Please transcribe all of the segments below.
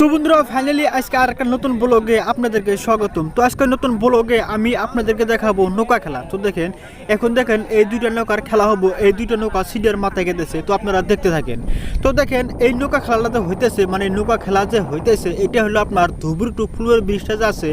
তো বন্ধুরা ফাইনালি আজকে আর একটা নতুন ব্লগে আপনাদেরকে স্বাগতম। তো আজকে নতুন ব্লগে আমি আপনাদেরকে দেখাবো নৌকা খেলা। তো দেখেন, এখন দেখেন এই দুইটা নৌকার খেলা হব, এই দুইটা নৌকা সিডের মাথায় গেতেছে তো আপনারা দেখতে থাকেন। তো দেখেন, এই নৌকা খেলাটা হইতেছে মানে নৌকা খেলা যে হইতেছে, এটা হলো আপনার ধুবুর টু ফুলের ব্রিজটা যে আছে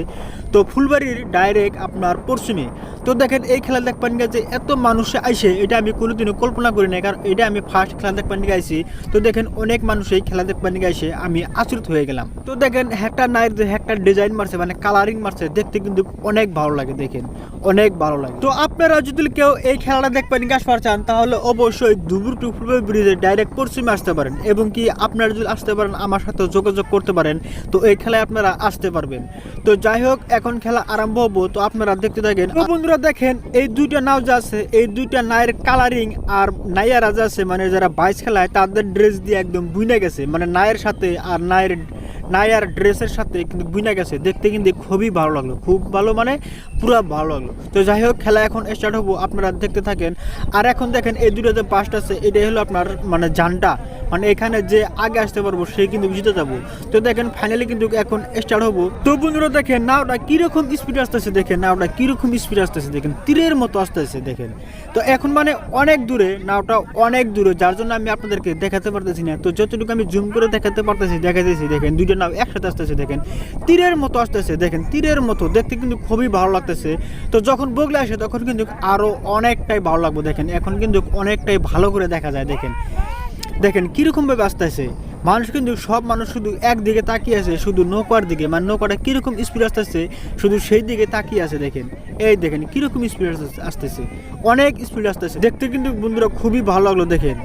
তো ফুলবাড়ির ডাইরেক্ট আপনার পশ্চিমে। তো দেখেন, এই খেলা দেখবেন যে এত মানুষ আইসে, এটা আমি কোনোদিনও কল্পনা করি না কারণ এটা আমি ফার্স্ট খেলা দেখবেন আইসি তো দেখেন, অনেক মানুষ এই খেলা দেখবেন আইসে, আমি আচরিত হয়ে গেলাম। তো দেখেন একটা নাইট যে একটা ডিজাইন মারছে মানে কালারিং মারছে, দেখতে কিন্তু অনেক ভালো লাগে, দেখেন, অনেক ভালো লাগে। তো আপনারা যদি কেউ এই খেলাটা দেখবেন আসবার চান, তাহলে অবশ্যই দুবুর টু ফুলবাড়ি ব্রিজে ডাইরেক্ট পশ্চিমে আসতে পারেন, এবং কি আপনারা যদি আসতে পারেন, আমার সাথে যোগাযোগ করতে পারেন, তো এই খেলায় আপনারা আসতে পারবেন। তো যাই হোক এখন খেলা আরম্ভ হব। তো আপনারা দেখতে থাকেন বন্ধুরা দেখেন, এই দুইটা নাও যা আছে, এই দুইটা নায়ের কালারিং আর নাইয়ারা যা আছে মানে যারা বাইশ খেলায়, তাদের ড্রেস দিয়ে একদম বুইনে গেছে। মানে নায়ের সাথে আর নায়ের নায়ার ড্রেসের সাথে কিন্তু বুইনা গেছে। দেখতে কিন্তু খুবই ভালো লাগল, খুব ভালো মানে পুরো ভালো লাগল। তো যাই হোক, খেলা এখন স্টার্ট হব, আপনারা দেখতে থাকেন। আর এখন দেখেন, এই দুটো যে পাস্ট আছে, এটাই হলো আপনার মানে জানটা। মানে এখানে যে আগে আসতে পারব, সেই কিন্তু জিতে যাব। তো দেখেন ফাইনালি কিন্তু এখন স্টার্ট হব। তো বন্ধুরা দেখেন নাওটা কীরকম স্পিড আসতেছে দেখেন নাওটা কীরকম স্পিড আসতেছে দেখেন, তীরের মতো আসতেছে দেখেন। তো এখন মানে অনেক দূরে নাওটা অনেক দূরে, যার জন্য আমি আপনাদেরকে দেখাতে পারতেছি না। তো যতটুকু আমি জুম করে দেখাতে পারতেছি দেখাতেছি দেখেন, দুইটা নাও একসাথে আসতেছে দেখেন। তীরের মতো আসতেছে দেখেন, তীরের মতো, দেখতে কিন্তু খুবই ভালো লাগতেছে। তো যখন বগলে আসে, তখন কিন্তু আরও অনেকটাই ভালো লাগবে দেখেন। এখন কিন্তু অনেকটাই ভালো করে দেখা যায় দেখেন। দেখেন কীরকম ভাবে আসতেছে? মানুষ কিন্তু, সব মানুষ শুধু একদিকে তাকিয়ে আছে, শুধু নৌকার দিকে। মানে নৌকাটা কীরকম স্পিড আসতেছে, শুধু সেই দিকে তাকিয়ে আছে দেখেন। এই দেখেন, কীরকম স্পিড আসতে, আসতেছে। অনেক স্পিড আসতেছে। দেখতে কিন্তু বন্ধুরা খুবই ভালো লাগল দেখেন।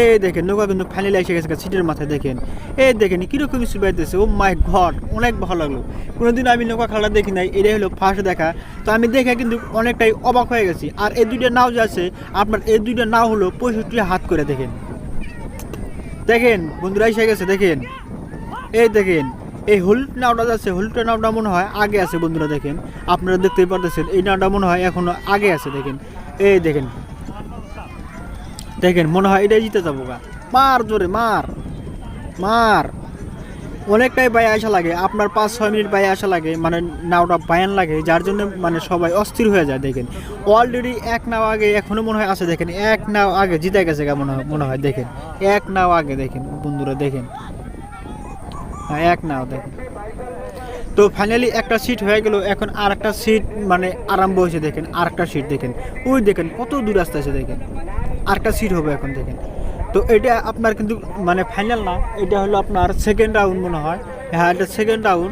এই দেখেন, নৌকা কিন্তু ফাইনালি এসে গেছে সিটের মাথায় দেখেন। এই দেখেন, কীরকম স্পিড আসতেছে। ও মাই ঘট অনেক ভালো লাগল। কোনোদিন আমি নৌকা খেলা দেখি নাই, এটাই হলো ফার্স্ট দেখা। তো আমি দেখে কিন্তু অনেকটাই অবাক হয়ে গেছি। আর এই দুইটা নাও যে আছে, আপনার এই দুইটা নাও হলো পঁয়ষট্টি হাত করে দেখেন। দেখেন, বন্ধুরা এসে গেছে, দেখেন। এই দেখেন, এই হলুদ নাওটা যাচ্ছে হলুদ নাওটা মনে হয় আগে আছে, বন্ধুরা দেখেন। আপনারা দেখতেই পারতেছেন, এই নাওটা মনে হয় এখনও আগে আছে, দেখেন। এই দেখেন। দেখেন, মনে হয় এটাই জিতে যাব গা। মার জোরে, মার মার। অনেকটাই বাই আসা লাগে, আপনার পাঁচ, ছয় মিনিট বাই আসা লাগে মানে নাওটা বায়ান লাগে, যার জন্য মানে সবাই অস্থির হয়ে যায়, দেখেন। অলরেডি এক নাও আগে এখনও মনে হয় আছে, দেখেন, এক নাও আগে জিতে গেছে গা মনে হয় মনে হয়, দেখেন। এক নাও আগে, দেখেন, বন্ধুরা, দেখেন। হ্যাঁ এক নাও, দেখেন। তো ফাইনালি একটা সিট হয়ে গেল, এখন আর একটা সিট মানে আরম্ভ হয়েছে, দেখেন আর একটা সিট দেখেন। ওই দেখেন, কত দূর আসতে আছে, দেখেন। আর একটা সিট হবে এখন, দেখেন। তো এটা আপনার কিন্তু মানে ফাইনাল না। এটা হলো আপনার সেকেন্ড রাউন্ড মনে হয়। হ্যাঁ এটা সেকেন্ড রাউন্ড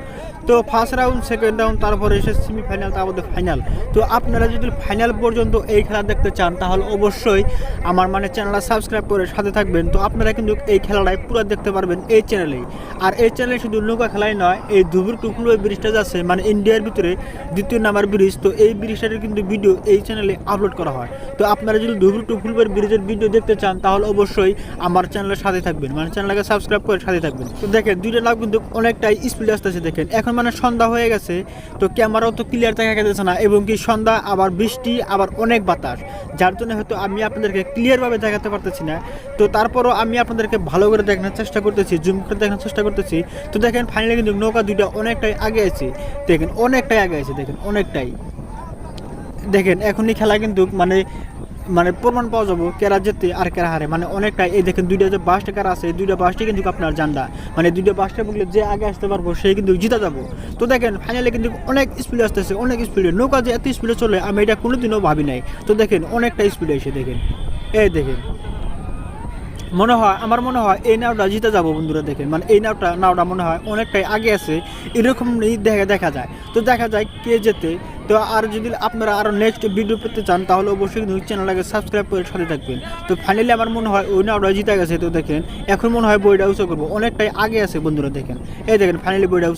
তো ফার্স্ট রাউন্ড সেকেন্ড রাউন্ড তারপরে এসে সেমিফাইনাল তারপরে ফাইনাল তো আপনারা যদি ফাইনাল পর্যন্ত এই খেলা দেখতে চান, তাহলে অবশ্যই আমার মানে চ্যানেলটা সাবস্ক্রাইব করে সাথে থাকবেন। তো আপনারা কিন্তু এই খেলাটাই পুরো দেখতে পারবেন এই চ্যানেলেই আর এই চ্যানেলে শুধু নৌকা খেলাই নয়, এই ধুবুর টুকলো ব্রিজটা যাচ্ছে মানে ইন্ডিয়ার ভিতরে দ্বিতীয় নাম্বার ব্রিজ, তো এই ব্রিজটার কিন্তু ভিডিও এই চ্যানেলে আপলোড করা হয়। তো আপনারা যদি ধুবুর টুকলুবের ব্রিজের ভিডিও দেখতে চান, তাহলে অবশ্যই আমার চ্যানেলের সাথে থাকবেন। মানে চ্যানেলটাকে সাবস্ক্রাইব করে সাথে থাকবেন। তো দেখেন, দুইটা লাভ কিন্তু অনেকটাই স্পিড আসতেছে, দেখেন। এখন মানে সন্ধ্যা হয়ে গেছে, তো ক্যামেরাও তো ক্লিয়ার দেখা যাচ্ছে না এবং কি সন্ধ্যা, আবার বৃষ্টি, আবার অনেক বাতাস। যার জন্য হয়তো আমি আপনাদেরকে ক্লিয়ারভাবে দেখাতে পারতেছি না। তো তারপরও আমি আপনাদেরকে ভালো করে দেখানোর চেষ্টা করতেছি জুম করে দেখানোর চেষ্টা করতেছি। তো দেখেন ফাইনালি কিন্তু নৌকা দুইটা অনেকটাই আগে আছে। দেখেন, অনেকটাই আগে আছে, দেখেন, অনেকটাই। দেখেন, এখনই খেলা কিন্তু মানে মানে প্রমাণ পাওয়া যাব কেরা যেতে আর কেরা হারে। মানে অনেকটা এই দেখেন দুইটা যে বাসটা কারা আছে দুইটা বাসটি কিন্তু আপনার জান্ডা। মানে দুইটা বাসটা বললে যে আগে আসতে পারব সেই কিন্তু জিতে যাব। তো দেখেন ফাইনালে কিন্তু অনেক স্পিডে আসতেছে, অনেক স্পিডে নৌকা যে এত স্পিডে চলে, আমি এটা কোনোদিনও ভাবি নাই। তো দেখেন, অনেকটা স্পিডে এসে দেখেন। এই দেখেন। মনে হয়, আমার মনে হয় এই নাওটা জিতে যাব বন্ধুরা, দেখেন। মানে এই নাওটা নাওটা মনে হয় অনেকটাই আগে আছে এরকম দেখা দেখা যায়। তো দেখা যায় কে যেতে তো আর যদি আপনারা আরও নেক্সট ভিডিও পেতে চান, তাহলে অবশ্যই কিন্তু চ্যানেলটাকে সাবস্ক্রাইব করে সাথে থাকবেন। তো ফাইনালি আমার মনে হয় ওই নাওটা জিতে গেছে, তো দেখেন, এখন মনে হয় বইটা উঁচু করব। অনেকটাই আগে আছে, বন্ধুরা, দেখেন। এই দেখেন ফাইনালি বইটা